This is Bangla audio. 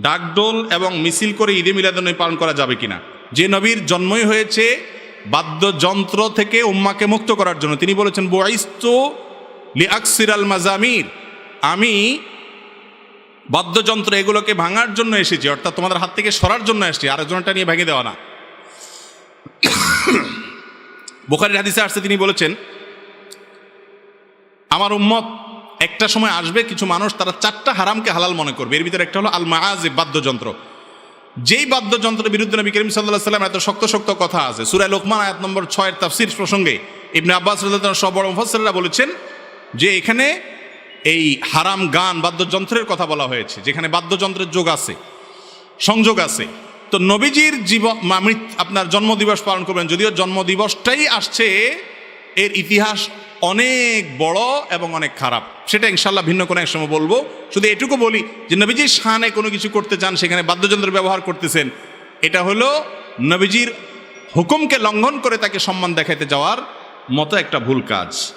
ডাকডোল এবং মিছিল করে ঈদে মিলাদনবী পালন করা যাবে কিনা? যে নবীর জন্মই হয়েছে বাদ্যযন্ত্র থেকে উম্মাকে মুক্ত করার জন্য। তিনি বলেছেন বয়স্ত লি আকসির আল মাজামির। আমি বাদ্যযন্ত্র এগুলোকে ভাঙার জন্য এসেছি, অর্থাৎ তোমাদের হাত থেকে সরার জন্য এসেছি, আরেকজনটা নিয়ে ভেঙে দেওয়া না। বোখারির হাদিসে আসছে, তিনি বলেছেন, আমার উম্মত একটা সময় আসবে কিছু মানুষ তারা চারটা হারামকে হালাল মনে করবে। এর ভিতরে একটা হলো আল মাআজিব বাদ্যযন্ত্র। যেই বাদ্যযন্ত্রের বিরুদ্ধে নবী করিম সাল্লাহ সাল্লাম এত শক্ত শক্ত কথা আছে সুরায় লোকমান আয়াত নম্বর ছয়ের তাফসির প্রসঙ্গে ইবনে আব্বাস সব বড় মুফাসসিররা বলেছেন যে এখানে এই হারাম গান, বাদ্যযন্ত্রের কথা বলা হয়েছে, যেখানে বাদ্যযন্ত্রের যোগ আছে, সংযোগ আছে। তো নবীজির মৃত- আপনার জন্মদিবস পালন করবেন, যদিও জন্মদিবসটাই আসছে এর ইতিহাস অনেক বড় এবং অনেক খারাপ। সেটা ইনশাল্লাহ ভিন্ন কোনো এক সময় বলব। শুধু এটুকু বলি যে নবীজির শানে কোনো কিছু করতে চান, সেখানে বাদ্যযন্ত্র ব্যবহার করতেছেন। এটা হলো নবীজির হুকুমকে লঙ্ঘন করে তাকে সম্মান দেখাইতে যাওয়ার মতো একটা ভুল কাজ।